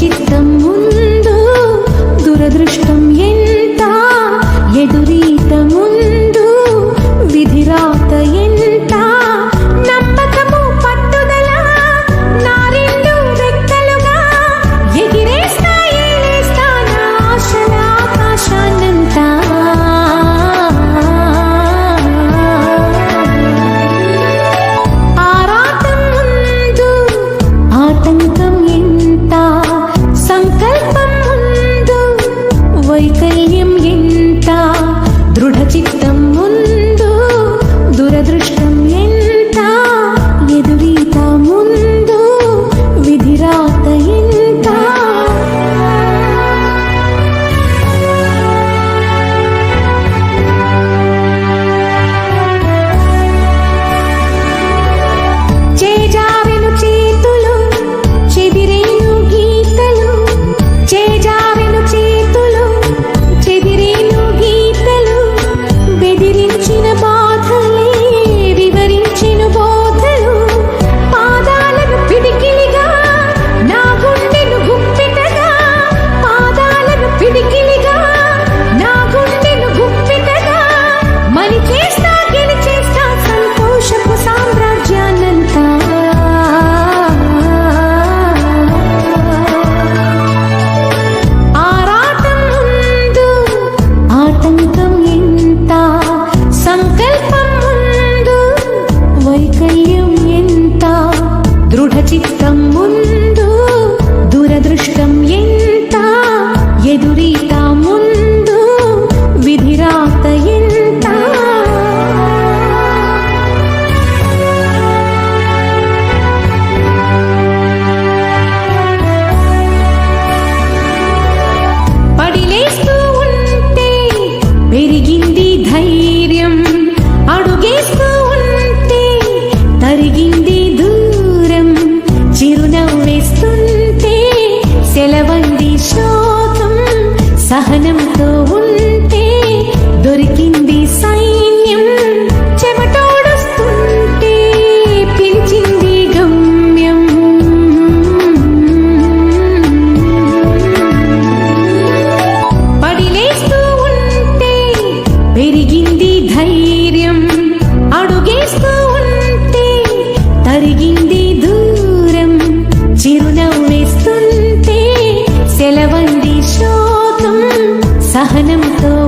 చిత్తము दृढचित्त సహనంతో ఉంటే దొరికింది సైన్యం. చెమటోడుస్తుంటే పెంచింది గమ్యం. పడిలేస్తూ ఉంటే పెరిగింది ధైర్యం. అడుగేస్తూ ఉంటే సహనంతో